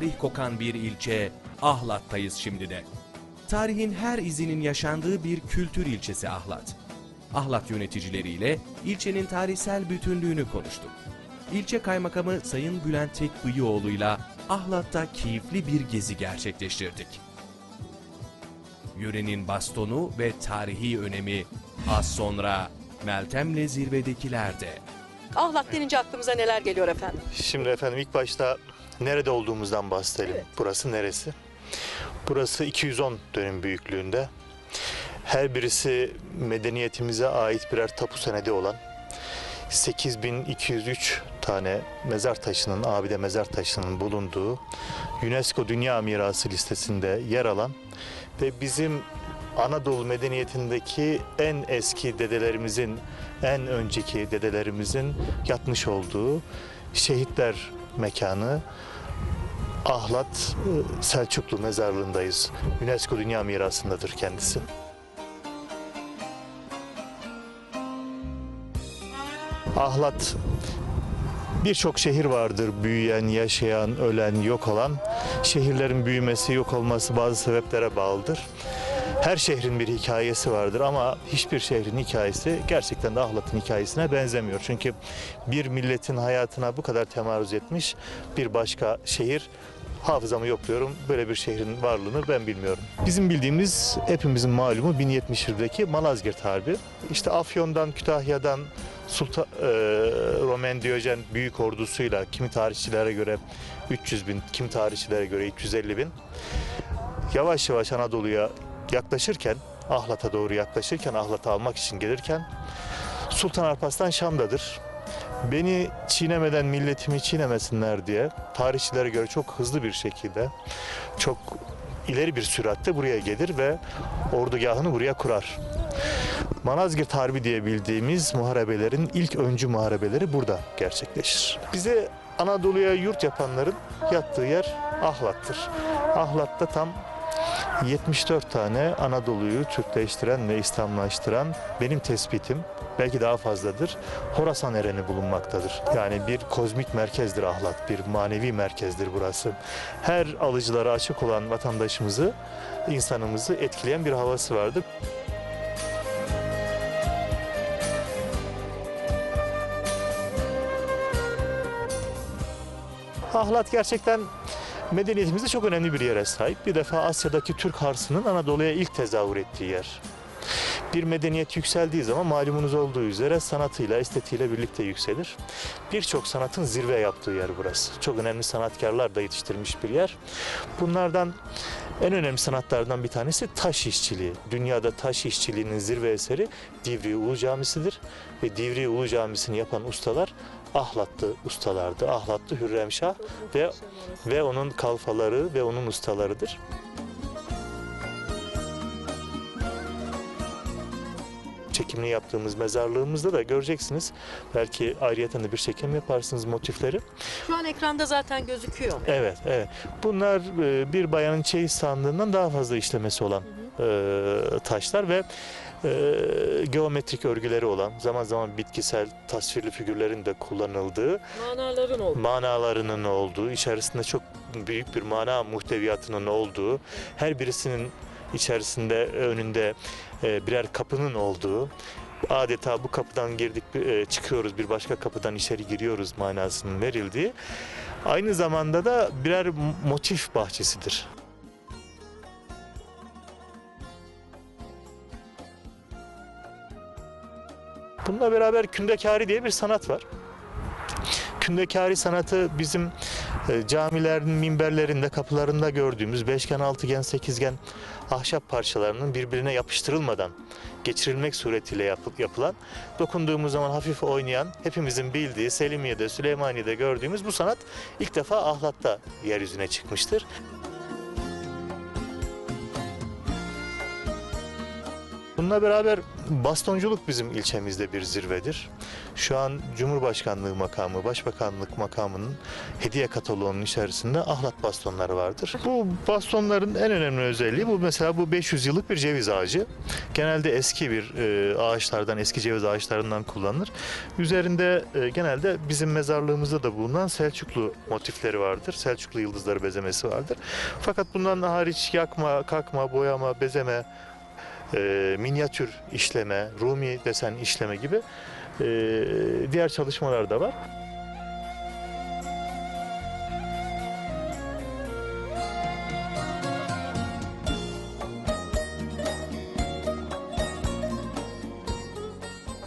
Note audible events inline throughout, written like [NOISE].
tarih kokan bir ilçe Ahlat'tayız şimdi de. Tarihin her izinin yaşandığı bir kültür ilçesi Ahlat. Ahlat yöneticileriyle ilçenin tarihsel bütünlüğünü konuştuk. İlçe kaymakamı Sayın Bülent Tekbıyıoğlu'yla Ahlat'ta keyifli bir gezi gerçekleştirdik. Yörenin bastonu ve tarihi önemi az sonra Meltem'le zirvedekilerde. Ahlat denince aklımıza neler geliyor efendim? Şimdi efendim ilk başta nerede olduğumuzdan bahsedelim. Evet. Burası neresi? Burası 210 dönüm büyüklüğünde. Her birisi medeniyetimize ait birer tapu senedi olan 8203 tane mezar taşının, abide mezar taşının bulunduğu UNESCO Dünya Mirası listesinde yer alan ve bizim Anadolu medeniyetindeki en eski dedelerimizin, en önceki dedelerimizin yatmış olduğu şehitler mekanı Ahlat e, Selçuklu mezarlığındayız. UNESCO Dünya Mirası'ndadır kendisi. Ahlat birçok şehir vardır büyüyen, yaşayan, ölen, yok olan. Şehirlerin büyümesi, yok olması bazı sebeplere bağlıdır. Her şehrin bir hikayesi vardır ama hiçbir şehrin hikayesi gerçekten de Ahlat'ın hikayesine benzemiyor. Çünkü bir milletin hayatına bu kadar temaruz etmiş bir başka şehir hafızamı yokluyorum. Böyle bir şehrin varlığını ben bilmiyorum. Bizim bildiğimiz hepimizin malumu 1071'deki Malazgirt Harbi. İşte Afyon'dan, Kütahya'dan Sultan e, Roman Diyojen büyük ordusuyla kimi tarihçilere göre 300 bin, kimi tarihçilere göre 350 bin yavaş yavaş Anadolu'ya yaklaşırken, Ahlat'a doğru yaklaşırken, Ahlat'ı almak için gelirken Sultan Alparslan Şam'dadır. Beni çiğnemeden milletimi çiğnemesinler diye tarihçilere göre çok hızlı bir şekilde, çok ileri bir süratte buraya gelir ve ordugahını buraya kurar. Manazgirt Harbi diye bildiğimiz muharebelerin ilk öncü muharebeleri burada gerçekleşir. Bize Anadolu'ya yurt yapanların yattığı yer Ahlat'tır. Ahlat'ta tam 74 tane Anadolu'yu Türkleştiren ve İslamlaştıran benim tespitim belki daha fazladır. Horasan ereni bulunmaktadır. Yani bir kozmik merkezdir Ahlat, bir manevi merkezdir burası. Her alıcılara açık olan vatandaşımızı, insanımızı etkileyen bir havası vardır. Ahlat gerçekten medeniyetimizde çok önemli bir yere sahip. Bir defa Asya'daki Türk Harsı'nın Anadolu'ya ilk tezahür ettiği yer. Bir medeniyet yükseldiği zaman malumunuz olduğu üzere sanatıyla, estetiğiyle birlikte yükselir. Birçok sanatın zirve yaptığı yer burası. Çok önemli sanatkarlar da yetiştirmiş bir yer. Bunlardan en önemli sanatlardan bir tanesi taş işçiliği. Dünyada taş işçiliğinin zirve eseri Divriği Ulu Camisi'dir. Ve Divriği Ulu Camisi'ni yapan ustalar Ahlatlı ustalardı. Ahlatlı Hürremşah ve ve onun kalfaları ve onun ustalarıdır. Çekimini yaptığımız mezarlığımızda da göreceksiniz. Belki ayrıyeten de bir çekim yaparsınız motifleri. Şu an ekranda zaten gözüküyor. Evet, evet. Bunlar e, bir bayanın çeyiz sandığından daha fazla işlemesi olan e, taşlar ve e, geometrik örgüleri olan, zaman zaman bitkisel tasvirli figürlerin de kullanıldığı, Manaların oldu. manalarının olduğu, içerisinde çok büyük bir mana muhteviyatının olduğu, her birisinin içerisinde önünde e, birer kapının olduğu, adeta bu kapıdan girdik e, çıkıyoruz bir başka kapıdan içeri giriyoruz manasının verildiği aynı zamanda da birer motif bahçesidir. Bununla beraber kündekari diye bir sanat var. Kündekari sanatı bizim e, camilerin minberlerinde, kapılarında gördüğümüz beşgen, altıgen, sekizgen ahşap parçalarının birbirine yapıştırılmadan geçirilmek suretiyle yapı- yapılan, dokunduğumuz zaman hafif oynayan, hepimizin bildiği Selimiye'de, Süleymaniye'de gördüğümüz bu sanat ilk defa Ahlat'ta yeryüzüne çıkmıştır. Bununla beraber bastonculuk bizim ilçemizde bir zirvedir. Şu an Cumhurbaşkanlığı makamı, Başbakanlık makamının hediye kataloğunun içerisinde ahlat bastonları vardır. Bu bastonların en önemli özelliği bu mesela bu 500 yıllık bir ceviz ağacı. Genelde eski bir e, ağaçlardan, eski ceviz ağaçlarından kullanılır. Üzerinde e, genelde bizim mezarlığımızda da bulunan Selçuklu motifleri vardır. Selçuklu yıldızları bezemesi vardır. Fakat bundan hariç yakma, kakma, boyama, bezeme, e, minyatür işleme, Rumi desen işleme gibi e, diğer çalışmalar da var.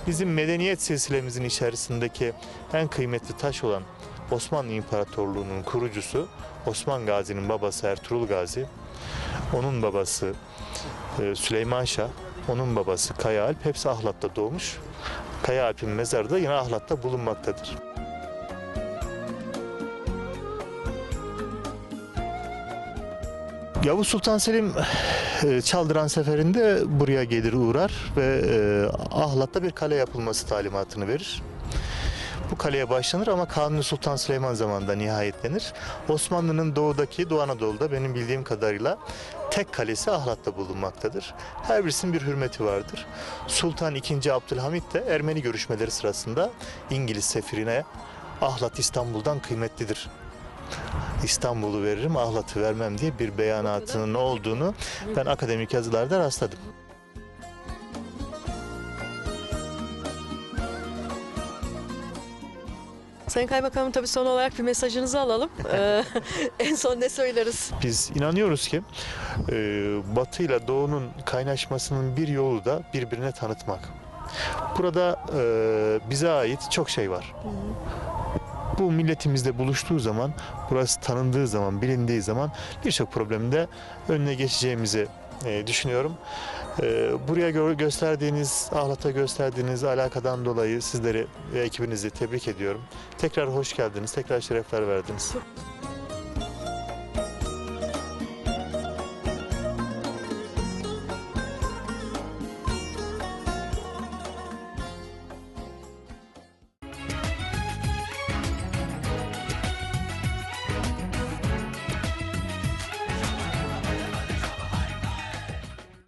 Bizim medeniyet silsilemizin içerisindeki en kıymetli taş olan Osmanlı İmparatorluğu'nun kurucusu Osman Gazi'nin babası Ertuğrul Gazi, onun babası e, Süleyman Şah, onun babası Kaya Alp hepsi Ahlat'ta doğmuş. Kaya Alp'in mezarı da yine Ahlat'ta bulunmaktadır. Yavuz Sultan Selim e, Çaldıran seferinde buraya gelir uğrar ve e, Ahlat'ta bir kale yapılması talimatını verir. Bu kaleye başlanır ama Kanuni Sultan Süleyman zamanında nihayetlenir. Osmanlı'nın doğudaki Doğu Anadolu'da benim bildiğim kadarıyla tek kalesi Ahlat'ta bulunmaktadır. Her birisinin bir hürmeti vardır. Sultan II. Abdülhamit de Ermeni görüşmeleri sırasında İngiliz sefirine Ahlat İstanbul'dan kıymetlidir. İstanbul'u veririm, Ahlat'ı vermem diye bir beyanatının olduğunu ben akademik yazılarda rastladım. Sayın Kaymakamım tabii son olarak bir mesajınızı alalım. [LAUGHS] Ee, [LAUGHS] en son ne söyleriz? Biz inanıyoruz ki e, Batı ile Doğu'nun kaynaşmasının bir yolu da birbirine tanıtmak. Burada e, bize ait çok şey var. Bu milletimizle buluştuğu zaman, burası tanındığı zaman, bilindiği zaman birçok problemin de önüne geçeceğimizi e, düşünüyorum. E, buraya gö- gösterdiğiniz, Ahlat'a gösterdiğiniz alakadan dolayı sizleri ve ekibinizi tebrik ediyorum. Tekrar hoş geldiniz, tekrar şerefler verdiniz.